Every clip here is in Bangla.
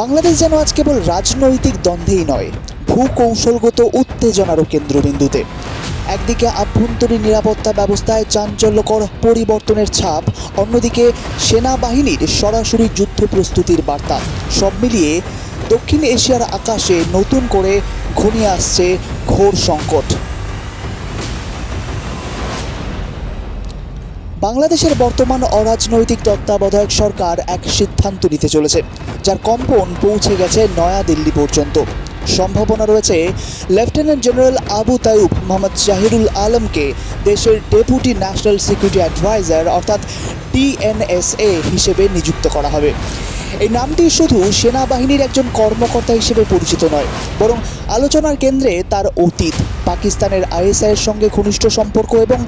বাংলাদেশ যেন আজ কেবল রাজনৈতিক দ্বন্দ্বেই নয়, ভূকৌশলগত উত্তেজনারও কেন্দ্রবিন্দুতে। একদিকে আভ্যন্তরীণ নিরাপত্তা ব্যবস্থায় চাঞ্চল্যকর পরিবর্তনের ছাপ, অন্যদিকে সেনাবাহিনীর সরাসরি যুদ্ধ প্রস্তুতির বার্তা। সব মিলিয়ে দক্ষিণ এশিয়ার আকাশে নতুন করে ঘনিয়ে আসছে ঘোর সংকট। বাংলাদেশের বর্তমান অরাজনৈতিক তত্ত্বাবধায়ক সরকার এক সিদ্ধান্ত নিতে চলেছে, যার কম্পন পৌঁছে গেছে নয়াদিল্লি পর্যন্ত। সম্ভাবনা রয়েছে, লেফটেন্যান্ট জেনারেল আবু তায়ুব মোহাম্মদ জাহিরুল আলমকে দেশের ডেপুটি ন্যাশনাল সিকিউরিটি অ্যাডভাইজার অর্থাৎ টিএনএসএ হিসেবে নিযুক্ত করা হবে। এই নামটি শুধু সেনাবাহিনীর একজন কর্মকর্তা হিসেবে পরিচিত নয়, বরং আলোচনার কেন্দ্রে তার অতীত, পাকিস্তানের আইএসআইয়ের সঙ্গে ঘনিষ্ঠ সম্পর্ক এবং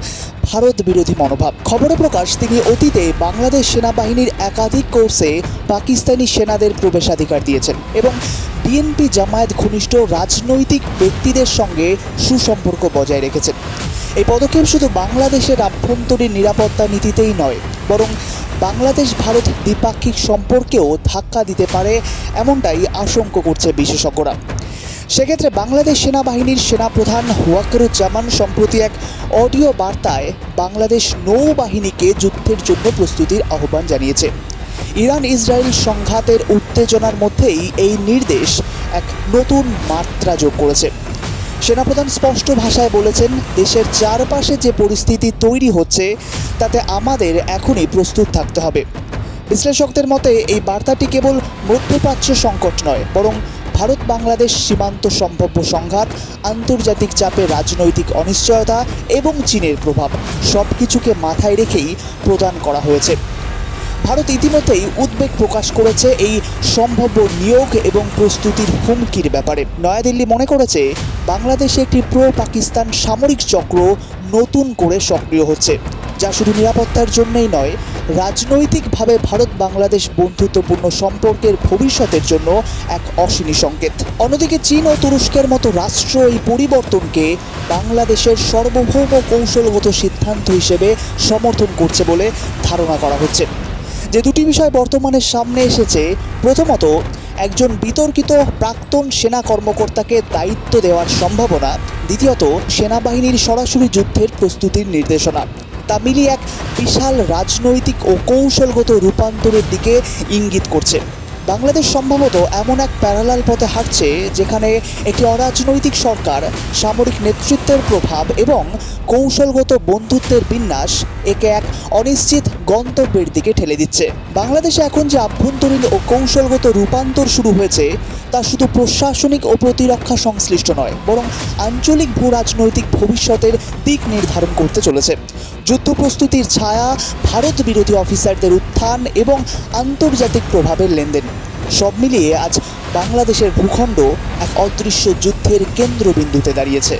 ভারত বিরোধী মনোভাব। খবরে প্রকাশ, তিনি অতীতে বাংলাদেশ সেনাবাহিনীর একাধিক কোর্সে পাকিস্তানি সেনাদের প্রবেশাধিকার দিয়েছেন এবং বিএনপি জামায়াত ঘনিষ্ঠ রাজনৈতিক ব্যক্তিদের সঙ্গে সুসম্পর্ক বজায় রেখেছেন। এই পদক্ষেপ শুধু বাংলাদেশের আভ্যন্তরীণ নিরাপত্তা নীতিতেই নয়, বরং বাংলাদেশ ভারত দ্বিপাক্ষিক সম্পর্কেও ধাক্কা দিতে পারে এমনটাই আশঙ্কা করছে বিশেষজ্ঞরা। সেক্ষেত্রে বাংলাদেশ সেনাবাহিনীর সেনাপ্রধান ওয়াকারুজ্জামান সম্প্রতি এক অডিও বার্তায় বাংলাদেশ নৌবাহিনীকে যুদ্ধের জন্য প্রস্তুতির আহ্বান জানিয়েছে। ইরান ইসরায়েল সংঘাতের উত্তেজনার মধ্যেই এই নির্দেশ এক নতুন মাত্রা যোগ করেছে। সেনাপ্রধান স্পষ্ট ভাষায় বলেছেন, দেশের চারপাশে যে পরিস্থিতি তৈরি হচ্ছে তাতে আমাদের এখনই প্রস্তুত থাকতে হবে। বিশ্লেষকদের মতে, এই বার্তাটি কেবল মধ্যপ্রাচ্য সংকট নয়, বরং ভারত বাংলাদেশ সীমান্ত সম্ভাব্য সংঘাত, আন্তর্জাতিক চাপে রাজনৈতিক অনিশ্চয়তা এবং চীনের প্রভাব সব কিছুকে মাথায় রেখেই প্রদান করা হয়েছে। ভারত ইতিমধ্যেই উদ্বেগ প্রকাশ করেছে এই সম্ভাব্য নিয়োগ এবং প্রস্তুতির হুমকির ব্যাপারে। নয়াদিল্লি মনে করেছে, বাংলাদেশে একটি প্রো পাকিস্তান সামরিক চক্র নতুন করে সক্রিয় হচ্ছে। যা শুধু নিরাপত্তার জন্যই নয়, রাজনৈতিকভাবে ভারত বাংলাদেশ বন্ধুত্বপূর্ণ সম্পর্কের ভবিষ্যতের জন্য এক অশিনী সংকেত। অন্যদিকে চীন ও তুরস্কের মতো রাষ্ট্র এই পরিবর্তনকে বাংলাদেশের সর্বভৌম কৌশলগত সিদ্ধান্ত হিসেবে সমর্থন করছে বলে ধারণা করা হচ্ছে। যে দুটি বিষয় বর্তমানে সামনে এসেছে, প্রথমত, একজন বিতর্কিত প্রাক্তন সেনা কর্মকর্তাকে দায়িত্ব দেওয়ার সম্ভাবনা, দ্বিতীয়ত, সেনাবাহিনীর সরাসরি যুদ্ধের প্রস্তুতির নির্দেশনা। তা মিলিয়ে এক বিশাল রাজনৈতিক ও কৌশলগত রূপান্তরের দিকে ইঙ্গিত করছে। বাংলাদেশ সম্ভবত এমন এক প্যারালাল পথে হাঁটছে যেখানে একটি অরাজনৈতিক সরকার, সামরিক নেতৃত্বের প্রভাব এবং কৌশলগত বন্ধুত্বের বিন্যাস একে এক অনিশ্চিত গন্তব্যের দিকে ঠেলে দিচ্ছে। বাংলাদেশে এখন যে আভ্যন্তরীণ ও কৌশলগত রূপান্তর শুরু হয়েছে, তা শুধু প্রশাসনিক ও প্রতিরক্ষা সংশ্লিষ্ট নয়, বরং আঞ্চলিক ভূ রাজনৈতিক ভবিষ্যতের দিক নির্ধারণ করতে চলেছে। যুদ্ধ প্রস্তুতির ছায়া, ভারত বিরোধী অফিসারদের উত্থান এবং আন্তর্জাতিক প্রভাবের লেনদেন। সব মিলিয়ে আজ বাংলাদেশের ভূখণ্ড এক অদৃশ্য যুদ্ধের কেন্দ্রবিন্দুতে দাঁড়িয়েছে।